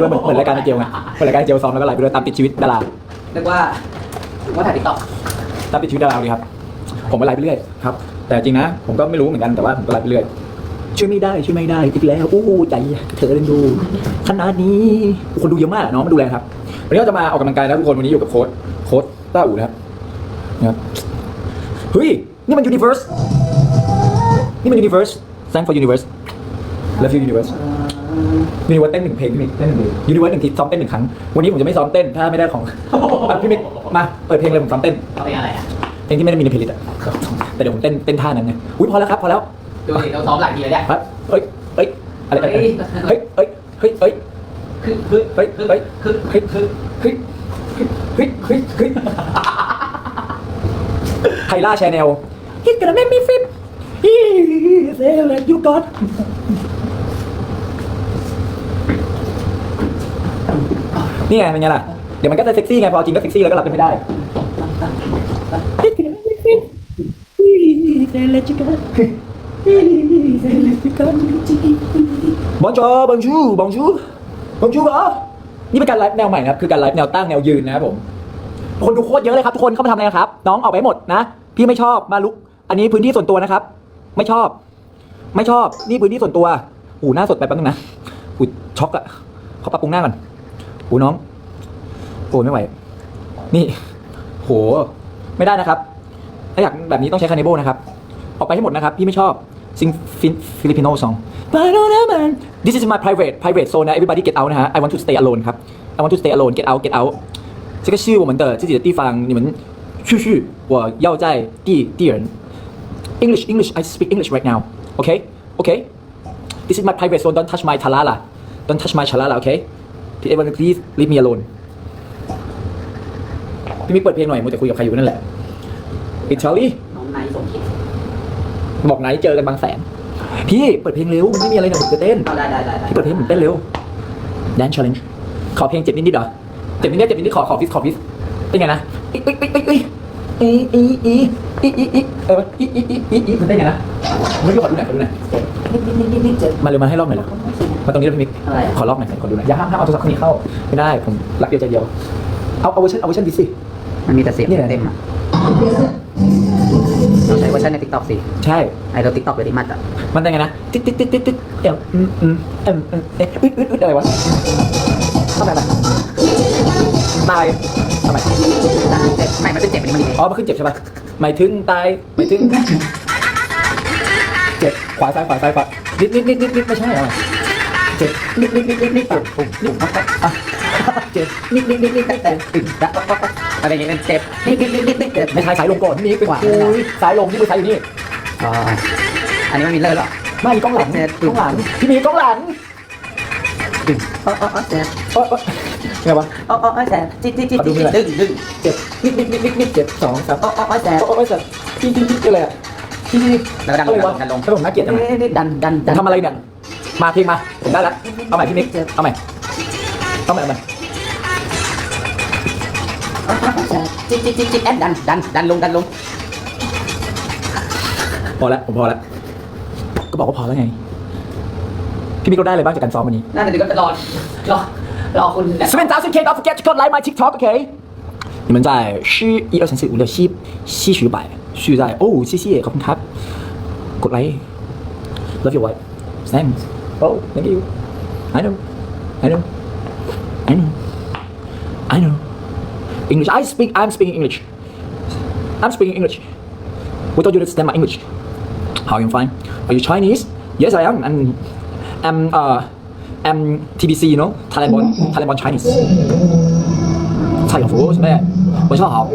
ด้วยเหมือนเหมือนรายการในเจลไงเหมือนรายการในเจลซ้อมแล้วก็ไลฟ์ไปด้วยตามติดชีวิตดารานึกว่านึกว่าถ่ายติ๊กต็อกตามติดชีวิตดาราเลยครับ ผมก็ไลฟ์ไปเรื่อยครับ แต่จริงนะ ผมก็ไม่รู้เหมือนกันแต่ว่าผมก็ไลฟ์ไปเรื่อยช่วยไม่ได้ช่วยไม่ได้อีกแล้วอู้หูใจเธอเล่นดูขนาดนี้คนดูเยอะมากอะน้องมาดูแลครับวันนี้เราจะมาออกกำลังกายนะทุกคนวันนี้อยู่กับโค้ชโค้ชต้าอู่นะครับนะครับเฮ้ยนี่มัน universe นี่มัน universe thank for universe love you universe ยูนิเวิร์สเต้นหนึ่งเพลงพี่มิกเต้นหนึ่งเพลงยูนิเวิร์สหนึ่งทีซ้อมเต้นหนึ่งครั้ง วันนี้ผมจะไม่ซ้อมเต้น ถ้าไม่ได้ของอะพี่มิกมา เปิดเพลงเลยผมซ้อมเต้น เอาไปอะไรอะเพลงที่ไม่ได้มีในเพลย์ลิสต์อะแต่เดี๋ยวผมเต้นเต้นท่านั้นไงอุ้ยพอแล้วครับพอแล้วดูสิเราซ้อมหลายทีแล้วเนี่ย ครับเฮ้ยเฮ้ยอะไรอะไรเฮ้ยเฮ้ยเฮ้ยเฮ้ยเฮ้ยคือคือเฮ้ยเฮ้ยคือเฮ้ยเฮ้ยเฮ้ยเฮ้ยเฮ้ยเฮ้ยไทล่าชาแนล He's gonna make me flip He say let you got นี่ไงเป็นไงล่ะ เดี๋ยวมันก็จะเซ็กซี่ไงพอจริงก็เซ็กซี่แล้วก็รับกันไม่ได้ He's gonna make me flip He say let you got He say let you got Bonjour Bonjour Bonjour Bonjour เหรอนี่เป็นการไลฟ์แนวใหม่นะครับ คือการไลฟ์แนวตั้งแนวยืนนะครับผม คนดูโคตรเยอะเลยครับทุกคนเข้ามาทำอะไรครับ น้องออกไปหมดนะ พี่ไม่ชอบมาลุก อันนี้พื้นที่ส่วนตัวนะครับ ไม่ชอบ ไม่ชอบ นี่พื้นที่ส่วนตัว หูหน้าสดไปแป๊บนึงนะหูช็อกอะเขาปรับปรุงหน้าก่อน หูน้องโอ้ยไม่ไหว นี่ โห ไม่ได้นะครับ ถ้าอยากแบบนี้ต้องใช้คานิโบนะครับ ออกไปให้หมดนะครับ พี่ไม่ชอบ ซิงฟิลิปปิโนซอง This is my private private zone นะ everybody get out นะฮะ I want to stay alone ครับ I want to stay alone get out get out 这个是我们的自己的地方，你们去去，我要在地地人。English English I speak English right now. Okay okay. This is my private zone. Don't touch my talala. Don't touch my chalala. Okay. Everyone please leave me alone. พี่มิกเปิดเพลงหน่อยมัวแต่คุยกับใครอยู่นั่นแหละปิดชาลีน้องนายสมคิดบอกไหนเจอกันบางแสน พี่เปิดเพลงเร็วมันไม่มีอะไรหน่อยผมจะเต้นเอาได้ได้ได้ได้พี่เปิดเพลงผมเต้นเร็ว Dance Challenge ขอเพลงเจ็บนิดๆเหรอเจ็บนิดๆเจ็บนิดๆขอขอฟิสขอฟิสเป็นไงนะอีอีอีอีอีอีอีอีอีอีเอออีอีอีอีอีมันได้ไงนะไม่รู้ขอดูหน่อยขอดูหน่อยนิดนิดนิดนิดเจ็บมาเร็วมาให้ลอกหน่อยเหรอมาตรงนี้ด้วยพี่มิกอะไรขอลอกหน่อยขอดูหน่อยอย่าห้ามห้ามเอาโทรศัพท์คนนี้เข้าไม่ได้ผมรักเดียวใจเดียวเอาเอาเวอร์ชันเอาเวอร์ชันดิสิมันมีแต่เสียงนี่แหละเต็มอะเราใช้เวอร์ชันในติ๊กต็อกสิใช่ไอเราติ๊กต็อกเลยดิมัดอะมันได้ไงนะติ๊ดติ๊ดติ๊ดติ๊ดติ๊ดเอ็มอืมอืมเอ็มอืมเอ๊ะอึดอึดอึดอะไรวะทำไมล่ะตายทำไมเจ็บไม่มันเป็นเจ็บอันนี้มันดีอ๋อมันขึ้นเจ็บใช่ปะหมายถึงตายหมายถึงเจ็บขวาซ้ายขวาซ้ายขวานิดนิดนิดนิดนิดไม่ใช่เหรอ เจ็บนิดนิดนิดนิดนิดเจ็บปุ๊บนิดอะเจ็บนิดนิดนิดนิดนิดแต่ตึงละอะไรอย่างเงี้ยเป็นเจ็บนิดนิดนิดนิดนิดเจ็บไม่ใช่สายลงก่อนนี่เป็นโอ้ยสายลงที่มือซ้ายอยู่นี่อ๋ออันนี้มันมีเลิศหรอไม่กล้องหลังกล้องหลังพี่มีกล้องหลังอ๋ออ๋ออ๋อเจ็บออเอไงวะอ๋ออ๋อเจ็บจิ๊ดจิ๊ดจิ๊ดขอดูมือหน่อยดึงดึงเจ็บนิดนิดนิดนิดนิดเจ็บสองสามอ๋ออ๋อเจ็บโอ้โอ้ยสัตว์ที่ที่ที่อะไรอะที่ที่แล้วดันลงดันลงถ้าผมน่าเกลียดจังดันดันดันทำอะไรเนี่ย มาเพลงมา ผมได้ละ เอาใหม่พี่มิกเอาใหม่เอาใหม่เอาใหม่ จิ๊ดจิ๊ดจิ๊ดจิ๊ดแอนดันดันดันลงดันลง พอละผมพอละก็บอกว่าพอแล้วไง พี่มิกเราได้อะไรบ้างจากการซ้อมวันนี้ น่าจะดีก็รอรอรอคุณ Seven thousand K don't forget to like my TikTok OK 你们在十一二三四五六七七十百续在哦谢谢ขอบคุณครับกดไลค์ Love your wife Thanks Oh thank you I know I know I know I know English I speak I'm speaking English I'm speaking English We don't you understand my English How are you fine Are you Chinese Yes I am I'm I'm uh I'm TBC you know Thailand born Thailand born Chinese 蔡小福什么晚上好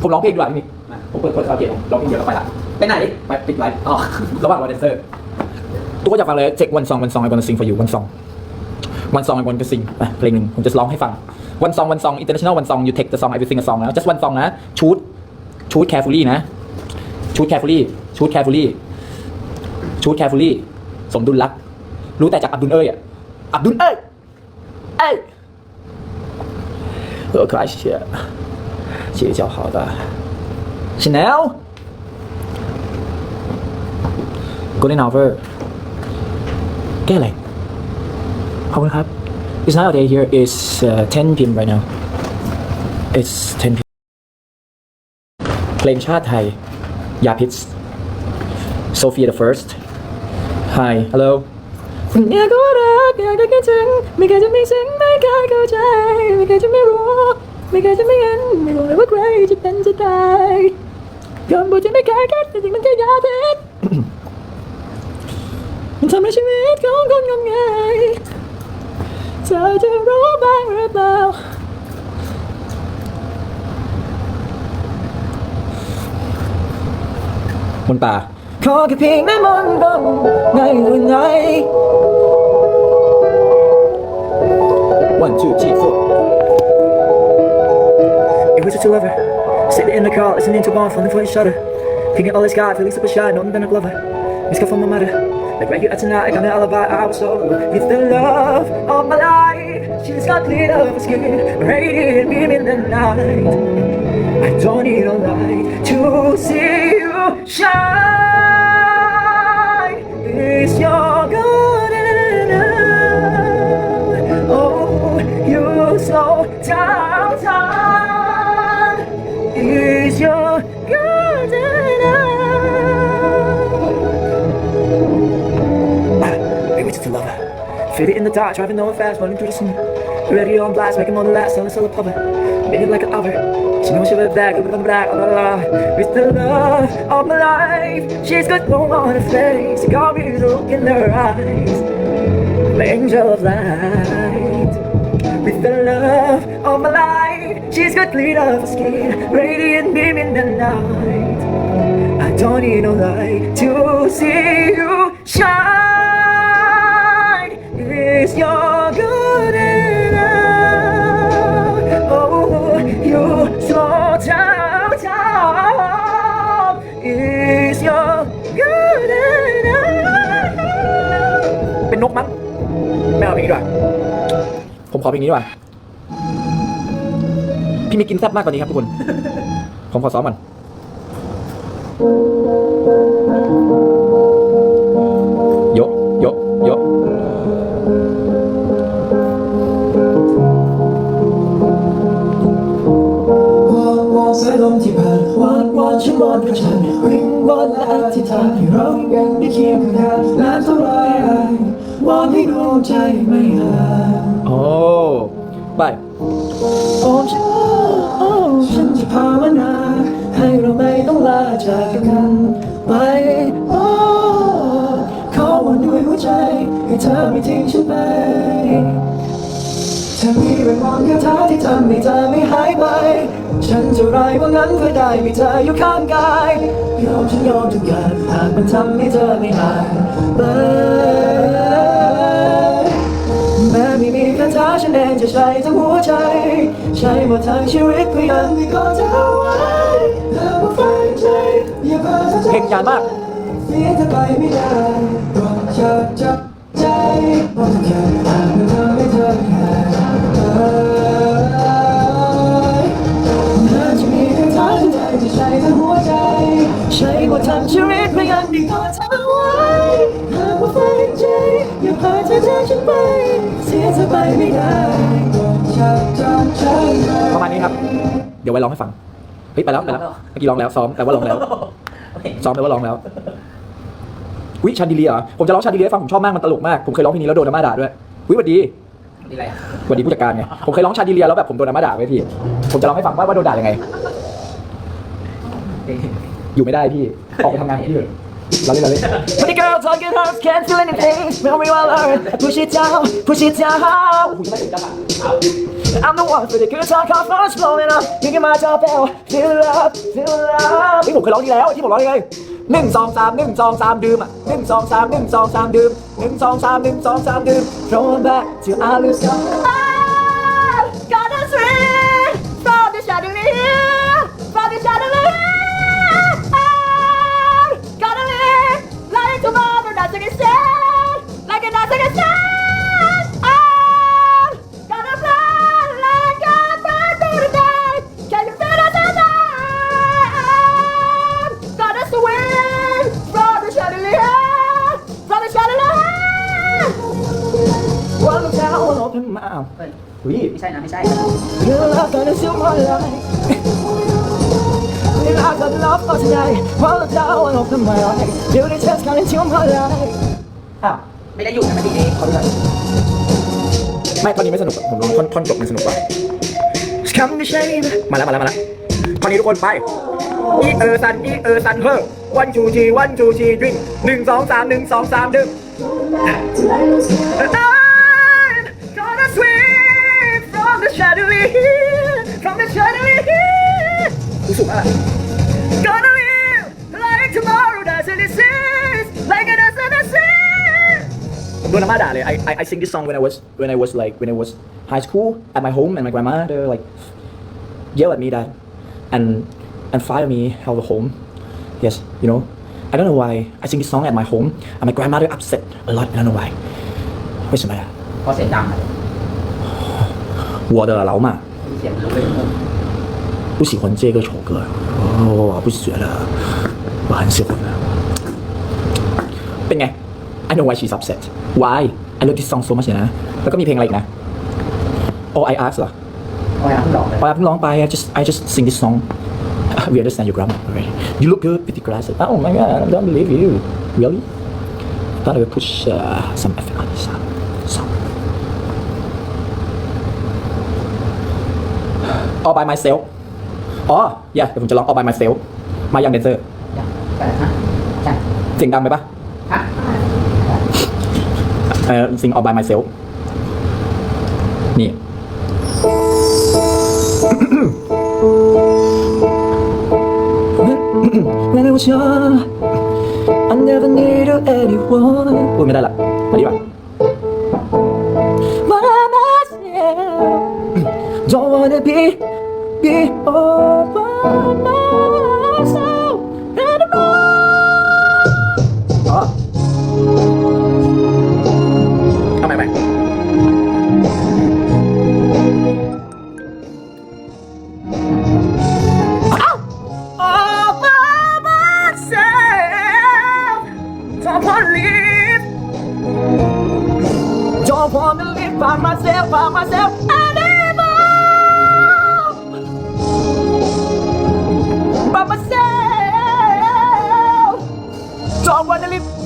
ผมร้องเพลงดีกว่าพี่มิกผมเปิดเปิดคาราโอเกะร้องเพลงเดียวแล้วไปละ ไปไหนไปปิดไลฟ์อ๋อระหว่างรอเดนเซอร์ตัวอยากฟังเลยเจ็กวันซองวันซองไอ้คนซิงฟอร์ยูวันซองวันซองไอ้คนก็สิงเพลงหนึ่งผมจะร้องให้ฟังวันซองวันซองอินเตอร์เนชั่นแนลวันซองยูเทคจะซองไอวิซิงกับซองแล้ว just วันซองนะชูดชูดแคร์ฟูลี่นะชูดแคร์ฟูลี่ชูดแคร์ฟูลี่ชูดแคร์ฟูลี่สมดุลรัก รู้แต่จากอับดุลเอ้ยอะอับดุลเอ้ยเอ้ยโออคลยเชียรเชียร์เจ้า好的 Chanel Golden Hour แก้อะไรขอบคุณครับ It's not day here is uh, 10 p.m. right now It's 10 p.m. เพลงชาติไทย ยาพิษ Sophia the First Hi Hello อยากก็รักอยากได้แค่ถึงไม่เคยจะไม่ซึ้งไม่เคยเข้าใจ ไม่เคยจะไม่รู้ ไม่เคยจะไม่เห็นไม่รู้เลยว่าใครจะเป็นจะตายยอมบอกจะไม่เคยคิดแต่จริงมันแค่ยาพิษมัน ทำให้ชีวิตของคนงมงายเธอจะรู้บ้างหรือเปล่าบนป่าขอแค่เพียงได้มองบนในวันไหน One, two, three, four. It was just a lover, sitting in the car, listening to one falling for each other. Thinking all is God, feeling super shy, knowing that I'm a lover. Miss call from my mother. Like right here at tonight, I got an alibi, I was so with the love of my life. She's got clean up skin, radiant beam in the night. I don't need a light to see you shine. Maybe just a lover. Faded in the dark, driving nowhere fast, running through the snow. Radio on blast, making all the last, selling solo cover. Made it like an hour. She knows she was back, on the black, blah, blah, blah. With the love of my life, she's got no on her face. Got me to look in her eyes. My angel of light. With the love of my life, she's got clean of her skin, radiant beam in the night. I don't need no light to see ดีกว่า ผมขอเพลงนี้ดีกว่า พี่มีกินแซ่บมากกว่านี้ครับทุกคน ผมขอซ้อมก่อนยะโยะโยะวอนวอนสายลมที่ผ่านวอนวอนฉันวอนพระจันริงวอนและอธิษฐานให้เรายังได้เคียงข้างกันนานเท่าไร วอนให้ดวงใจไม่ห่างโอ้บายโอ้ฉันโอ้ฉันจะภาวนาให้เราไม่ต้องลาจากกันไปโอ้ขอวอนด้วยหัวใจให้เธอไม่ทิ้งฉันไปเธอมีเรื่องมองคาถาที่ทำให้เธอไม่หายไป ฉันจะไรว่างั้นเพื่อได้มีเธออยู่ข้างกายยอมฉันยอมทุกอย่างหากมันทำให้เธอไม่หายไปแม้ไม่มีคาถาฉันเองจะใช้ทั้งหัวใจ ใช้หมดทั้งชีวิตเพื่อยังไม่ขอเธอไว้เธอมาฝังใจอย่าเพิ่งเพลงยานมากเสียเธอไปไม่ได้ก็อยากจับใจว่าทุกอย่าง ดี๋ยวไว้ร้องให้ฟังเฮ้ยไปแล้วไปแล้วเมื่อกี้ร้องแล้วซ้อมแต่ว่าร้องแล้วซ้อมแต่ว่าร้องแล้ววิชาดิเลียเหรอผมจะร้องชาดิเลียให้ฟังผมชอบมากมันตลกมากผมเคยร้องเพลงนี้แล้วโดนอาม่าด่าด้วยวิสวัสดีนี่อะไรอะสวัสดีผู้จัดการไงผมเคยร้องชาดิเลียแล้วแบบผมโดนอาม่าด่าไว้พี่ผมจะร้องให้ฟังว่าว่าโดนด่ายังไง อยู่ไม่ได้พี่ออกไปทำงานพี่เถอะเราเล่นเราเล่น Pretty girl talk your heart can't feel anything When we all learn push it down push it down โอ้โหจะไม่ถึงจังอะ I'm the one for the good talk off first blowing up You get my top bell feel love feel love นี่ผมเคยร้องดีแล้วที่ผมร้องยังไงหนึ่งสองสามหนึ่งสองสามดื่มอะหนึ่งสองสามหนึ่งสองสามดื่มหนึ่งสองสามหนึ่งสองสามดื่ม Throw it back till I lose count Got a swing from the chandelier, from the chandelier. Gotta live like tomorrow, dancing instead, You're not gonna love for tonight While the door will open my eyes You the chance gonna steal my life อ้าวไม่ได้อยู่นะมันดีเองเขาไม่ได้ไม่ตอนนี้ไม่สนุกอะผมร้องท่อนท่อนจบมันสนุกกว่า Come to shame มาแล้วมาแล้วมาแล้วตอนนี้ทุกคนไปอีเออซันอีเออซันเฮ้อวันจูจีวันจูจีดริงหนึ่งสองสามหนึ่งสองสามดื่ม I'm gonna swing from the chandelier From the chandelier รู้สึกว่า ผมโดนอาม่าด่าเลย I I I sing this song when I was when I was like when I was high school at my home and my grandmother like yell at me that and and fire me out of home yes you know I don't know why I sing this song at my home and my grandmother upset a lot I don't know why 为什么呀？ เพราะเสียงดังอะ 我的老妈 เสียงรู้ไปหมด 不喜欢这个首歌哦，我不学了，我很喜欢的。เป็นไง I know why she's upset why I love this song so much นะ แล้วก็มีเพลงอะไรอีกนะ All I Ask เหรอโอ้ยอะเพิ่งหลอกเลย All I เพิ่งร้องไป I just I just sing this song we understand your grammar already you look good with the glasses oh my god I don't believe you really thought I would push uh, some effort on this song song all by myself อ๋อ yeah เดี๋ยวผมจะร้อง all by myself มายังเดนเซอร์อย่างแต่ฮะใช่เสียงดังไปปะฮะ เออ sing all by myself นี่ When I was young I never needed anyone พูดไม่ได้ละมาดีป่ะ But I myself Don't wanna be Be all by myself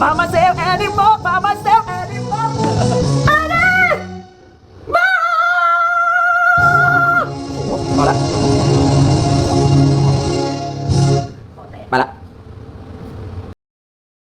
by myself anymore, by myself.